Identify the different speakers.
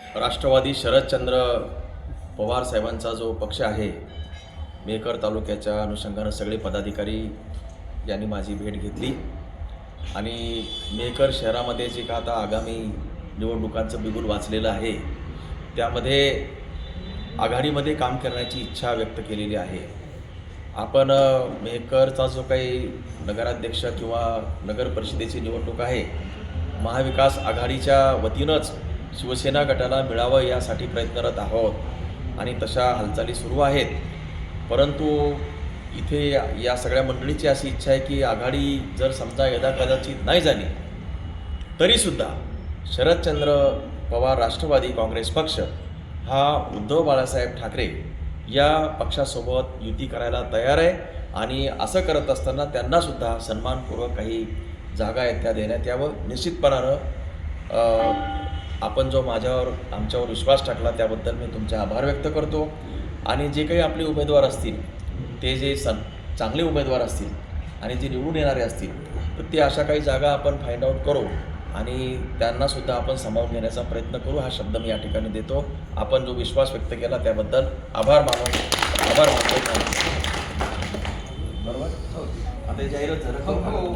Speaker 1: राष्ट्रवादी शरदचंद्र पवार साहेबांचा जो पक्ष आहे मेकर तालुक्याच्या अनुषंगानं सगळे पदाधिकारी यांनी माझी भेट घेतली. आणि मेकर शहरामध्ये जे का आता आगामी निवडणुकांचं बिगुल वाचलेलं आहे त्यामध्ये आघाडीमध्ये काम करण्याची इच्छा व्यक्त केलेली आहे. आपण मेहकरचा जो काही नगराध्यक्ष किंवा नगर परिषदेची निवडणूक आहे महाविकास आघाडीच्या वतीनंच शिवसेना गटाला मिळावं यासाठी प्रयत्नरत आहोत. आणि तशा हालचाली सुरू आहेत. परंतु इथे या सगळ्या मंडळीची अशी इच्छा आहे की आघाडी जर समजा यदा कदाचित नाही झाली तरीसुद्धा शरदचंद्र पवार राष्ट्रवादी काँग्रेस पक्ष हा उद्धव बाळासाहेब ठाकरे या पक्षासोबत युती करायला तयार आहे. आणि असं करत असताना त्यांनासुद्धा सन्मानपूर्वक काही जागा आहेत त्या देण्यात यावं. निश्चितपणानं आपण जो माझ्यावर आमच्यावर विश्वास टाकला त्याबद्दल मी तुमचे आभार व्यक्त करतो. आणि जे काही आपले उमेदवार असतील ते जे सन चांगले उमेदवार असतील आणि जे निवडून येणारे असतील तर ते अशा काही जागा आपण फाइंड आऊट करू आणि त्यांनासुद्धा आपण सामावून घेण्याचा प्रयत्न करू हा शब्द मी या ठिकाणी देतो. आपण जो विश्वास व्यक्त केला त्याबद्दल आभार मानून आभार मानतो. बरोबर? हो. आता जाहिरात झालं. हो, हो.